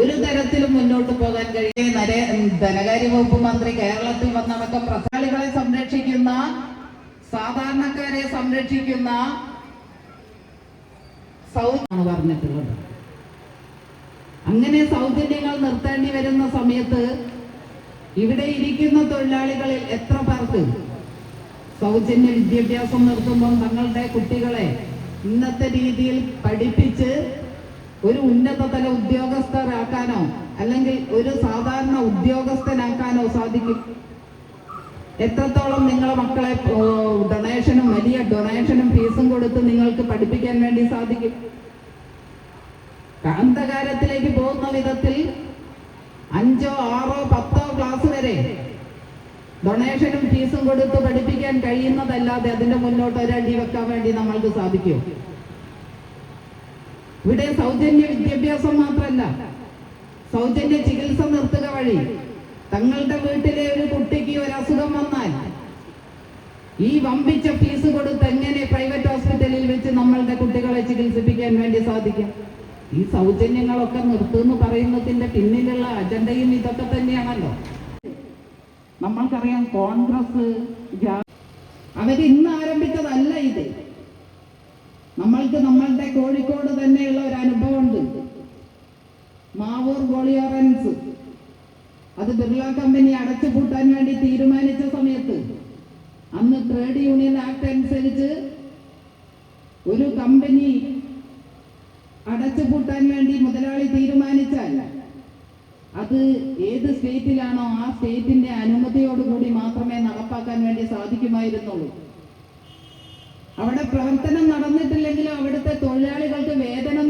ഒരു തരത്തിലും മുന്നോട്ട് പോകാൻ കഴിയും നരേ ധനകാര്യ വകുപ്പ് മന്ത്രി കേരളത്തിൽ വന്നവർക്ക് പ്രധാനികളെ സംരക്ഷിക്കുന്ന സാധാരണക്കാരെ സംരക്ഷിക്കുന്ന സൗജന്യമാണ് പറഞ്ഞിട്ടുള്ളത്. അങ്ങനെ സൗജന്യങ്ങൾ നിർത്തേണ്ടി വരുന്ന സമയത്ത് ഇവിടെ ഇരിക്കുന്ന തൊഴിലാളികളിൽ എത്ര പേർക്ക് സൗജന്യ വിദ്യാഭ്യാസം നിർത്തുമ്പോൾ തങ്ങളുടെ കുട്ടികളെ ഇന്നത്തെ രീതിയിൽ പഠിപ്പിച്ച് ഒരു ഉന്നതതല ഉദ്യോഗസ്ഥരാക്കാനോ അല്ലെങ്കിൽ ഒരു സാധാരണ ഉദ്യോഗസ്ഥനാക്കാനോ സാധിക്കും. എത്രത്തോളം നിങ്ങളെ മക്കളെ ഡൊണേഷനും വലിയ ഡൊണേഷനും ഫീസും കൊടുത്ത് നിങ്ങൾക്ക് പഠിപ്പിക്കാൻ വേണ്ടി സാധിക്കും. കാന്തകാരത്തിലേക്ക് പോകുന്ന വിധത്തിൽ അഞ്ചോ ആറോ പത്തോ ക്ലാസ് വരെ ഡൊണേഷനും ഫീസും കൊടുത്ത് പഠിപ്പിക്കാൻ കഴിയുന്നതല്ലാതെ അതിന്റെ മുന്നോട്ട് ഒരടി വെക്കാൻ വേണ്ടി നമ്മൾക്ക് സാധിക്കും. ഇവിടെ സൗജന്യ വിദ്യാഭ്യാസം മാത്രമല്ല സൗജന്യ ചികിത്സ നിർത്തുക വഴി തങ്ങളുടെ വീട്ടിലെ ഒരു കുട്ടിക്ക് ഒരു അസുഖം വന്നാൽ ഈ വമ്പിച്ച ഫീസ് കൊടുത്ത് എങ്ങനെ പ്രൈവറ്റ് ഹോസ്പിറ്റലിൽ വെച്ച് നമ്മളുടെ കുട്ടികളെ ചികിത്സിപ്പിക്കാൻ വേണ്ടി സാധിക്കും? ഈ സൗജന്യങ്ങളൊക്കെ നിർത്തുമെന്ന് പറയുന്നതിന്റെ പിന്നിലുള്ള അജണ്ടയും ഇതൊക്കെ തന്നെയാണല്ലോ. നമ്മൾക്കറിയാം കോൺഗ്രസ് അവരിന്ന് ആരംഭിച്ചതല്ല ഇത്. നമ്മൾക്ക് നമ്മളുടെ കോഴിക്കോട് ഗോളിയോറൻസ് അത് ബിർള കമ്പനി അടച്ചുപൂട്ടാൻ വേണ്ടി തീരുമാനിച്ച സമയത്ത് അന്ന് ട്രേഡ് യൂണിയൻ ആക്ട് അനുസരിച്ച് ഒരു കമ്പനി അടച്ചുപൂട്ടാൻ വേണ്ടി മുതലാളി തീരുമാനിച്ചാൽ അത് ഏത് സ്റ്റേറ്റിലാണോ ആ സ്റ്റേറ്റിന്റെ അനുമതിയോടുകൂടി മാത്രമേ നടപ്പാക്കാൻ വേണ്ടി സാധിക്കുമായിരുന്നുള്ളൂ. അവിടെ പ്രവർത്തനം നടന്നിട്ടില്ലെങ്കിലും അവിടുത്തെ തൊഴിലാളികൾക്ക് വേതനം